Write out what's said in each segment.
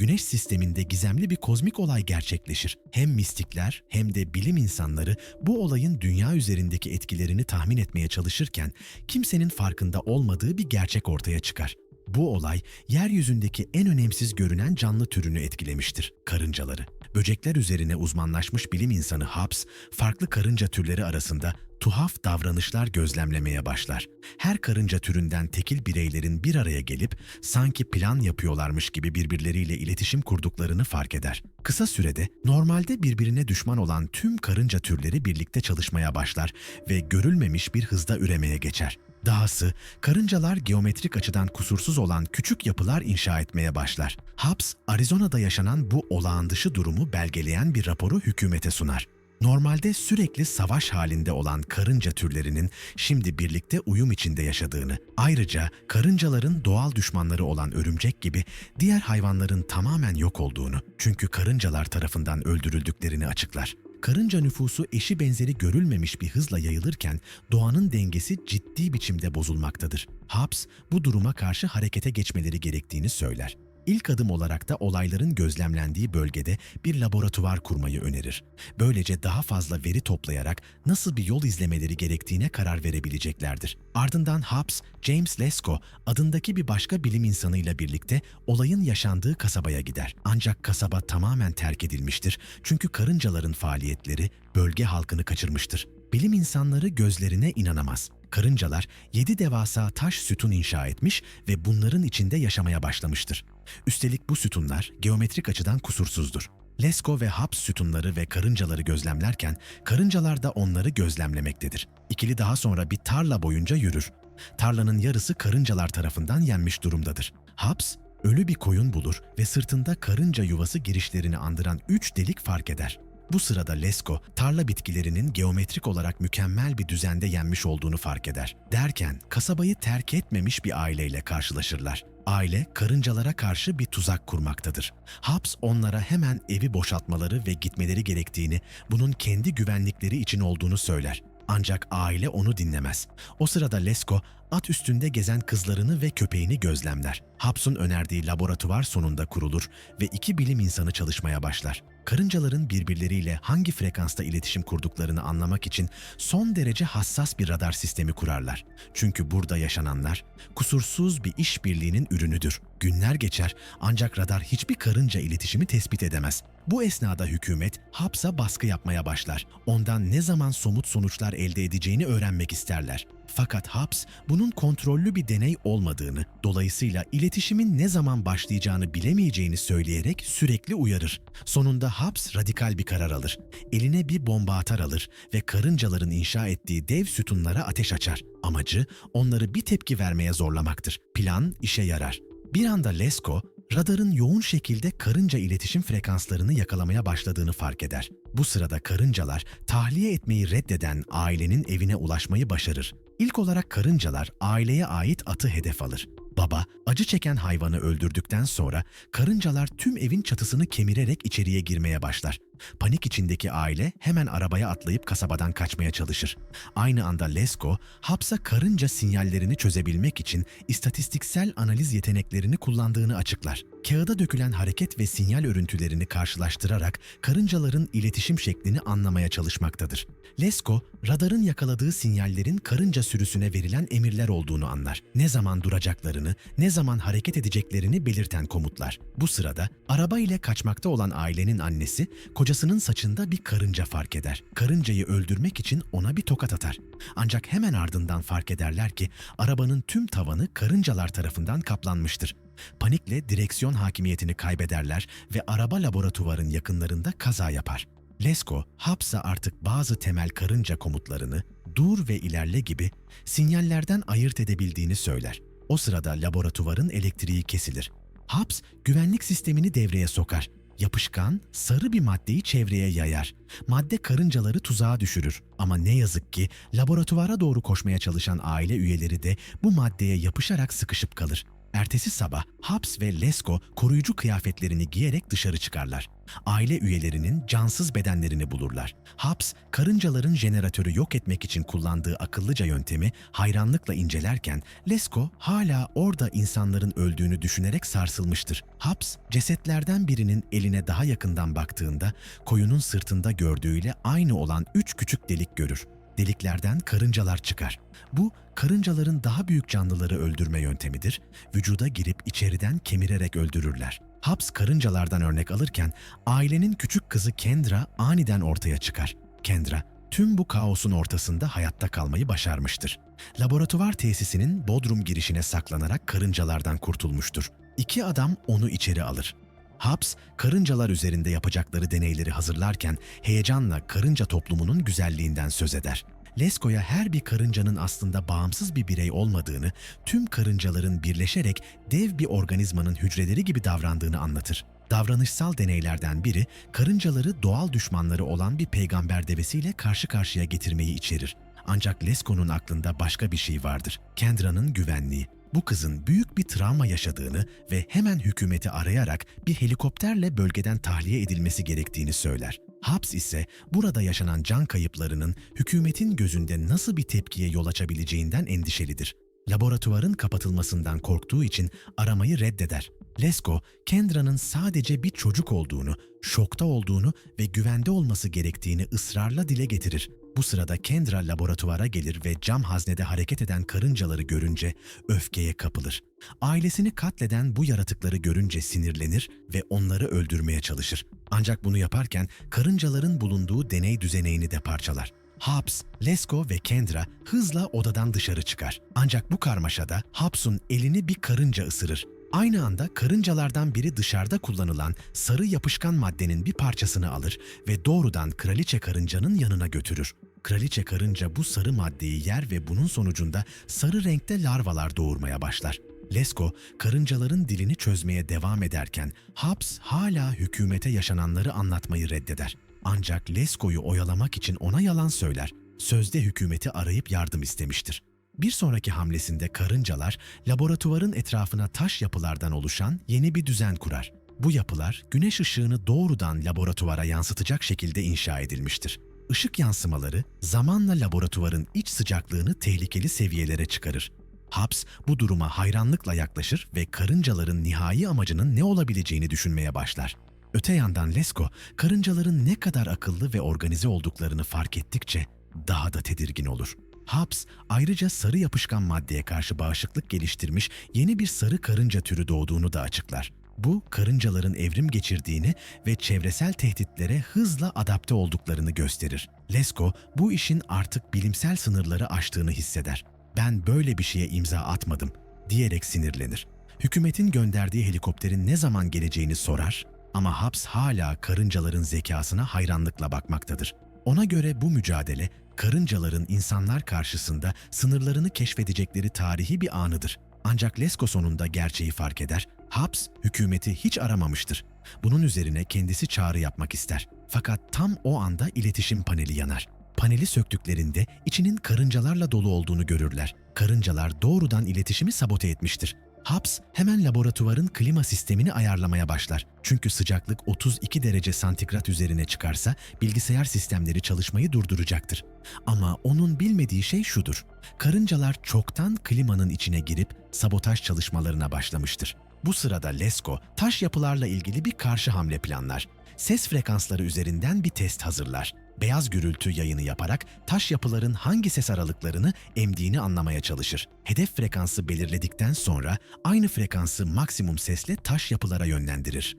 Güneş sisteminde gizemli bir kozmik olay gerçekleşir. Hem mistikler hem de bilim insanları bu olayın dünya üzerindeki etkilerini tahmin etmeye çalışırken kimsenin farkında olmadığı bir gerçek ortaya çıkar. Bu olay yeryüzündeki en önemsiz görünen canlı türünü etkilemiştir, karıncaları. Böcekler üzerine uzmanlaşmış bilim insanı Hobbes, farklı karınca türleri arasında tuhaf davranışlar gözlemlemeye başlar. Her karınca türünden tekil bireylerin bir araya gelip sanki plan yapıyorlarmış gibi birbirleriyle iletişim kurduklarını fark eder. Kısa sürede normalde birbirine düşman olan tüm karınca türleri birlikte çalışmaya başlar ve görülmemiş bir hızda üremeye geçer. Dahası karıncalar geometrik açıdan kusursuz olan küçük yapılar inşa etmeye başlar. Hobbes, Arizona'da yaşanan bu olağan dışı durumu belgeleyen bir raporu hükümete sunar. Normalde sürekli savaş halinde olan karınca türlerinin şimdi birlikte uyum içinde yaşadığını, ayrıca karıncaların doğal düşmanları olan örümcek gibi diğer hayvanların tamamen yok olduğunu, çünkü karıncalar tarafından öldürüldüklerini açıklar. Karınca nüfusu eşi benzeri görülmemiş bir hızla yayılırken doğanın dengesi ciddi biçimde bozulmaktadır. Hobbes bu duruma karşı harekete geçmeleri gerektiğini söyler. İlk adım olarak da olayların gözlemlendiği bölgede bir laboratuvar kurmayı önerir. Böylece daha fazla veri toplayarak nasıl bir yol izlemeleri gerektiğine karar verebileceklerdir. Ardından Hobbes, James Lesko adındaki bir başka bilim insanıyla birlikte olayın yaşandığı kasabaya gider. Ancak kasaba tamamen terk edilmiştir çünkü karıncaların faaliyetleri bölge halkını kaçırmıştır. Bilim insanları gözlerine inanamaz. Karıncalar yedi devasa taş sütun inşa etmiş ve bunların içinde yaşamaya başlamıştır. Üstelik bu sütunlar geometrik açıdan kusursuzdur. Lesko ve Hobbes sütunları ve karıncaları gözlemlerken karıncalar da onları gözlemlemektedir. İkili daha sonra bir tarla boyunca yürür. Tarlanın yarısı karıncalar tarafından yenmiş durumdadır. Hobbes ölü bir koyun bulur ve sırtında karınca yuvası girişlerini andıran üç delik fark eder. Bu sırada Lesko, tarla bitkilerinin geometrik olarak mükemmel bir düzende yenmiş olduğunu fark eder. Derken kasabayı terk etmemiş bir aileyle karşılaşırlar. Aile karıncalara karşı bir tuzak kurmaktadır. Hobbes onlara hemen evi boşaltmaları ve gitmeleri gerektiğini, bunun kendi güvenlikleri için olduğunu söyler. Ancak aile onu dinlemez. O sırada Lesko, at üstünde gezen kızlarını ve köpeğini gözlemler. Hobbes'un önerdiği laboratuvar sonunda kurulur ve iki bilim insanı çalışmaya başlar. Karıncaların birbirleriyle hangi frekansta iletişim kurduklarını anlamak için son derece hassas bir radar sistemi kurarlar. Çünkü burada yaşananlar kusursuz bir işbirliğinin ürünüdür. Günler geçer ancak radar hiçbir karınca iletişimi tespit edemez. Bu esnada hükümet Hobbes'a baskı yapmaya başlar. Ondan ne zaman somut sonuçlar elde edeceğini öğrenmek isterler. Fakat Hobbes bunun kontrollü bir deney olmadığını, dolayısıyla iletişimin ne zaman başlayacağını bilemeyeceğini söyleyerek sürekli uyarır. Sonunda Hobbes radikal bir karar alır. Eline bir bomba atar alır ve karıncaların inşa ettiği dev sütunlara ateş açar. Amacı onları bir tepki vermeye zorlamaktır. Plan işe yarar. Bir anda Lesko, radarın yoğun şekilde karınca iletişim frekanslarını yakalamaya başladığını fark eder. Bu sırada karıncalar tahliye etmeyi reddeden ailenin evine ulaşmayı başarır. İlk olarak karıncalar aileye ait atı hedef alır. Baba acı çeken hayvanı öldürdükten sonra karıncalar tüm evin çatısını kemirerek içeriye girmeye başlar. Panik içindeki aile hemen arabaya atlayıp kasabadan kaçmaya çalışır. Aynı anda Lesko, hapsa karınca sinyallerini çözebilmek için istatistiksel analiz yeteneklerini kullandığını açıklar. Kağıda dökülen hareket ve sinyal örüntülerini karşılaştırarak karıncaların iletişim şeklini anlamaya çalışmaktadır. Lesko, radarın yakaladığı sinyallerin karınca sürüsüne verilen emirler olduğunu anlar. Ne zaman duracaklarını, ne zaman hareket edeceklerini belirten komutlar. Bu sırada araba ile kaçmakta olan ailenin annesi, kocasının saçında bir karınca fark eder. Karıncayı öldürmek için ona bir tokat atar. Ancak hemen ardından fark ederler ki arabanın tüm tavanı karıncalar tarafından kaplanmıştır. Panikle direksiyon hakimiyetini kaybederler ve araba laboratuvarın yakınlarında kaza yapar. Lesko, hapsa artık bazı temel karınca komutlarını dur ve ilerle gibi sinyallerden ayırt edebildiğini söyler. O sırada laboratuvarın elektriği kesilir. Haps güvenlik sistemini devreye sokar. Yapışkan, sarı bir maddeyi çevreye yayar. Madde karıncaları tuzağa düşürür. Ama ne yazık ki laboratuvara doğru koşmaya çalışan aile üyeleri de bu maddeye yapışarak sıkışıp kalır. Ertesi sabah Hobbs ve Lesko koruyucu kıyafetlerini giyerek dışarı çıkarlar. Aile üyelerinin cansız bedenlerini bulurlar. Hobbs, karıncaların jeneratörü yok etmek için kullandığı akıllıca yöntemi hayranlıkla incelerken Lesko hala orada insanların öldüğünü düşünerek sarsılmıştır. Hobbs, cesetlerden birinin eline daha yakından baktığında koyunun sırtında gördüğüyle aynı olan üç küçük delik görür. Deliklerden karıncalar çıkar. Bu, karıncaların daha büyük canlıları öldürme yöntemidir. Vücuda girip içeriden kemirerek öldürürler. Hobbs karıncalardan örnek alırken ailenin küçük kızı Kendra aniden ortaya çıkar. Kendra, tüm bu kaosun ortasında hayatta kalmayı başarmıştır. Laboratuvar tesisinin bodrum girişine saklanarak karıncalardan kurtulmuştur. İki adam onu içeri alır. Hobbs, karıncalar üzerinde yapacakları deneyleri hazırlarken heyecanla karınca toplumunun güzelliğinden söz eder. Lesko'ya her bir karıncanın aslında bağımsız bir birey olmadığını, tüm karıncaların birleşerek dev bir organizmanın hücreleri gibi davrandığını anlatır. Davranışsal deneylerden biri, karıncaları doğal düşmanları olan bir peygamber devesiyle karşı karşıya getirmeyi içerir. Ancak Lesko'nun aklında başka bir şey vardır. Kendra'nın güvenliği. Bu kızın büyük bir travma yaşadığını ve hemen hükümeti arayarak bir helikopterle bölgeden tahliye edilmesi gerektiğini söyler. Hobbs ise burada yaşanan can kayıplarının hükümetin gözünde nasıl bir tepkiye yol açabileceğinden endişelidir. Laboratuvarın kapatılmasından korktuğu için aramayı reddeder. Lesko, Kendra'nın sadece bir çocuk olduğunu, şokta olduğunu ve güvende olması gerektiğini ısrarla dile getirir. Bu sırada Kendra laboratuvara gelir ve cam haznede hareket eden karıncaları görünce öfkeye kapılır. Ailesini katleden bu yaratıkları görünce sinirlenir ve onları öldürmeye çalışır. Ancak bunu yaparken karıncaların bulunduğu deney düzeneğini de parçalar. Hobbs, Lesko ve Kendra hızla odadan dışarı çıkar. Ancak bu karmaşada Hobbs'un elini bir karınca ısırır. Aynı anda karıncalardan biri dışarıda kullanılan sarı yapışkan maddenin bir parçasını alır ve doğrudan kraliçe karıncanın yanına götürür. Kraliçe karınca bu sarı maddeyi yer ve bunun sonucunda sarı renkte larvalar doğurmaya başlar. Lesko, karıncaların dilini çözmeye devam ederken Hobbs hala hükümete yaşananları anlatmayı reddeder. Ancak Lesko'yu oyalamak için ona yalan söyler. Sözde hükümeti arayıp yardım istemiştir. Bir sonraki hamlesinde karıncalar laboratuvarın etrafına taş yapılardan oluşan yeni bir düzen kurar. Bu yapılar güneş ışığını doğrudan laboratuvara yansıtacak şekilde inşa edilmiştir. Işık yansımaları zamanla laboratuvarın iç sıcaklığını tehlikeli seviyelere çıkarır. Hobbs bu duruma hayranlıkla yaklaşır ve karıncaların nihai amacının ne olabileceğini düşünmeye başlar. Öte yandan Lesko, karıncaların ne kadar akıllı ve organize olduklarını fark ettikçe daha da tedirgin olur. Hobbs ayrıca sarı yapışkan maddeye karşı bağışıklık geliştirmiş yeni bir sarı karınca türü doğduğunu da açıklar. Bu, karıncaların evrim geçirdiğini ve çevresel tehditlere hızla adapte olduklarını gösterir. Lesko, bu işin artık bilimsel sınırları aştığını hisseder. Ben böyle bir şeye imza atmadım diyerek sinirlenir. Hükümetin gönderdiği helikopterin ne zaman geleceğini sorar ama Hobbs hala karıncaların zekasına hayranlıkla bakmaktadır. Ona göre bu mücadele karıncaların insanlar karşısında sınırlarını keşfedecekleri tarihi bir anıdır. Ancak Lesko sonunda gerçeği fark eder. Hobbs hükümeti hiç aramamıştır. Bunun üzerine kendisi çağrı yapmak ister. Fakat tam o anda iletişim paneli yanar. Paneli söktüklerinde içinin karıncalarla dolu olduğunu görürler. Karıncalar doğrudan iletişimi sabote etmiştir. Hobbs hemen laboratuvarın klima sistemini ayarlamaya başlar. Çünkü sıcaklık 32 derece santigrat üzerine çıkarsa bilgisayar sistemleri çalışmayı durduracaktır. Ama onun bilmediği şey şudur. Karıncalar çoktan klimanın içine girip sabotaj çalışmalarına başlamıştır. Bu sırada Lesko taş yapılarla ilgili bir karşı hamle planlar. Ses frekansları üzerinden bir test hazırlar. Beyaz gürültü yayını yaparak taş yapıların hangi ses aralıklarını emdiğini anlamaya çalışır. Hedef frekansı belirledikten sonra aynı frekansı maksimum sesle taş yapılara yönlendirir.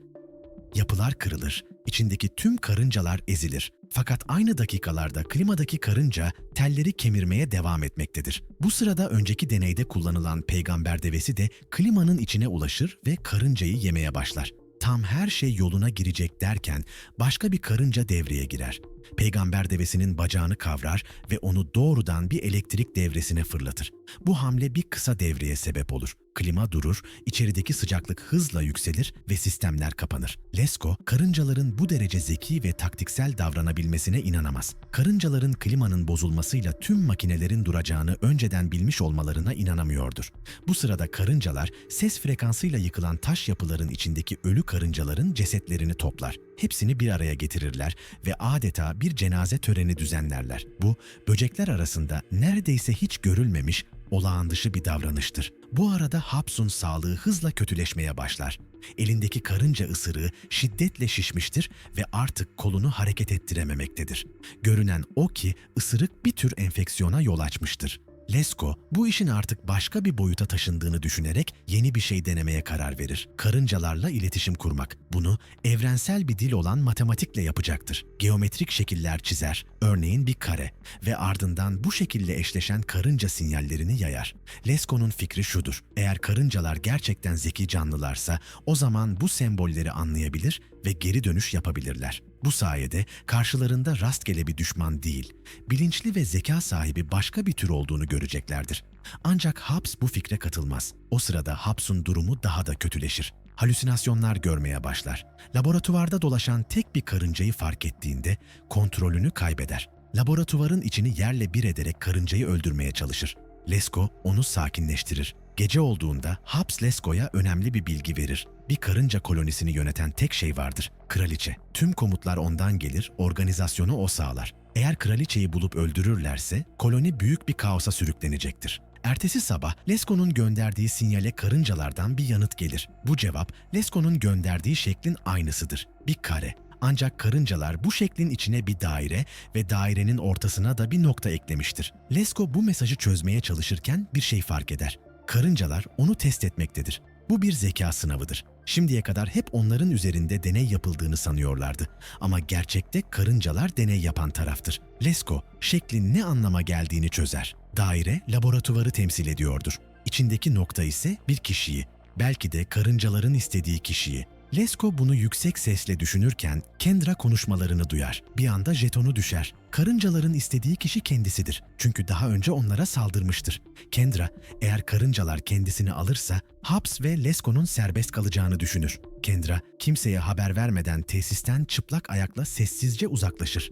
Yapılar kırılır, içindeki tüm karıncalar ezilir. Fakat aynı dakikalarda klimadaki karınca telleri kemirmeye devam etmektedir. Bu sırada önceki deneyde kullanılan peygamber devesi de klimanın içine ulaşır ve karıncayı yemeye başlar. Tam her şey yoluna girecek derken başka bir karınca devreye girer. Peygamber devesinin bacağını kavrar ve onu doğrudan bir elektrik devresine fırlatır. Bu hamle bir kısa devreye sebep olur. Klima durur, içerideki sıcaklık hızla yükselir ve sistemler kapanır. Lesko, karıncaların bu derece zeki ve taktiksel davranabilmesine inanamaz. Karıncaların klimanın bozulmasıyla tüm makinelerin duracağını önceden bilmiş olmalarına inanamıyordur. Bu sırada karıncalar ses frekansıyla yıkılan taş yapıların içindeki ölü karıncaların cesetlerini toplar. Hepsini bir araya getirirler ve adeta bir cenaze töreni düzenlerler. Bu, böcekler arasında neredeyse hiç görülmemiş olağan dışı bir davranıştır. Bu arada Haps'un sağlığı hızla kötüleşmeye başlar. Elindeki karınca ısırığı şiddetle şişmiştir ve artık kolunu hareket ettirememektedir. Görünen o ki ısırık bir tür enfeksiyona yol açmıştır. Lesko bu işin artık başka bir boyuta taşındığını düşünerek yeni bir şey denemeye karar verir. Karıncalarla iletişim kurmak. Bunu evrensel bir dil olan matematikle yapacaktır. Geometrik şekiller çizer, örneğin bir kare ve ardından bu şekilde eşleşen karınca sinyallerini yayar. Lesko'nun fikri şudur. Eğer karıncalar gerçekten zeki canlılarsa o zaman bu sembolleri anlayabilir ve geri dönüş yapabilirler. Bu sayede karşılarında rastgele bir düşman değil, bilinçli ve zeka sahibi başka bir tür olduğunu göreceklerdir. Ancak Hobbes bu fikre katılmaz. O sırada Hobbes'un durumu daha da kötüleşir. Halüsinasyonlar görmeye başlar. Laboratuvarda dolaşan tek bir karıncayı fark ettiğinde kontrolünü kaybeder. Laboratuvarın içini yerle bir ederek karıncayı öldürmeye çalışır. Lesko onu sakinleştirir. Gece olduğunda Hobbes Lesko'ya önemli bir bilgi verir. Bir karınca kolonisini yöneten tek şey vardır, kraliçe. Tüm komutlar ondan gelir, organizasyonu o sağlar. Eğer kraliçeyi bulup öldürürlerse koloni büyük bir kaosa sürüklenecektir. Ertesi sabah Lesko'nun gönderdiği sinyale karıncalardan bir yanıt gelir. Bu cevap Lesko'nun gönderdiği şeklin aynısıdır. Bir kare. Ancak karıncalar bu şeklin içine bir daire ve dairenin ortasına da bir nokta eklemiştir. Lesko bu mesajı çözmeye çalışırken bir şey fark eder. Karıncalar onu test etmektedir. Bu bir zeka sınavıdır. Şimdiye kadar hep onların üzerinde deney yapıldığını sanıyorlardı. Ama gerçekte karıncalar deney yapan taraftır. Lesko, şeklin ne anlama geldiğini çözer. Daire, laboratuvarı temsil ediyordur. İçindeki nokta ise bir kişiyi, belki de karıncaların istediği kişiyi. Lesko bunu yüksek sesle düşünürken Kendra konuşmalarını duyar. Bir anda jetonu düşer. Karıncaların istediği kişi kendisidir. Çünkü daha önce onlara saldırmıştır. Kendra, eğer karıncalar kendisini alırsa Hobbes ve Lesko'nun serbest kalacağını düşünür. Kendra, kimseye haber vermeden tesisten çıplak ayakla sessizce uzaklaşır.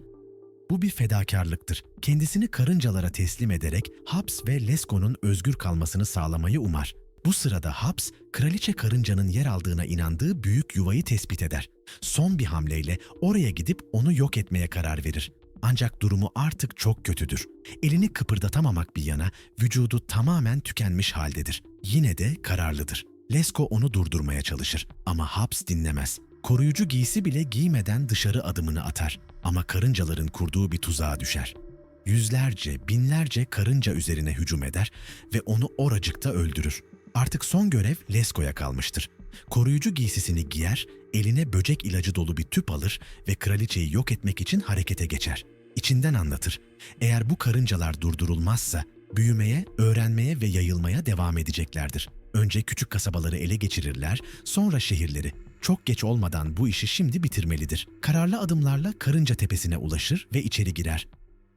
Bu bir fedakarlıktır. Kendisini karıncalara teslim ederek Hobbes ve Lesko'nun özgür kalmasını sağlamayı umar. Bu sırada Hobbes, kraliçe karıncanın yer aldığına inandığı büyük yuvayı tespit eder. Son bir hamleyle oraya gidip onu yok etmeye karar verir. Ancak durumu artık çok kötüdür. Elini kıpırdatamamak bir yana vücudu tamamen tükenmiş haldedir. Yine de kararlıdır. Lesko onu durdurmaya çalışır ama Hobbes dinlemez. Koruyucu giysi bile giymeden dışarı adımını atar ama karıncaların kurduğu bir tuzağa düşer. Yüzlerce, binlerce karınca üzerine hücum eder ve onu oracıkta öldürür. Artık son görev Lesko'ya kalmıştır. Koruyucu giysisini giyer, eline böcek ilacı dolu bir tüp alır ve kraliçeyi yok etmek için harekete geçer. İçinden anlatır. Eğer bu karıncalar durdurulmazsa büyümeye, öğrenmeye ve yayılmaya devam edeceklerdir. Önce küçük kasabaları ele geçirirler, sonra şehirleri. Çok geç olmadan bu işi şimdi bitirmelidir. Kararlı adımlarla Karınca Tepesi'ne ulaşır ve içeri girer.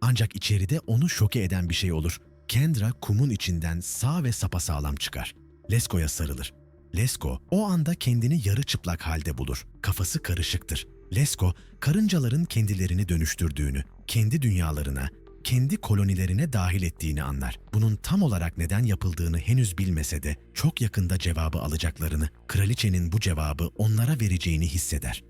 Ancak içeride onu şoke eden bir şey olur. Kendra kumun içinden sağ ve sapasağlam çıkar. Lesko'ya sarılır. Lesko o anda kendini yarı çıplak halde bulur. Kafası karışıktır. Lesko, karıncaların kendilerini dönüştürdüğünü, kendi dünyalarına, kendi kolonilerine dahil ettiğini anlar. Bunun tam olarak neden yapıldığını henüz bilmese de çok yakında cevabı alacaklarını, kraliçenin bu cevabı onlara vereceğini hisseder.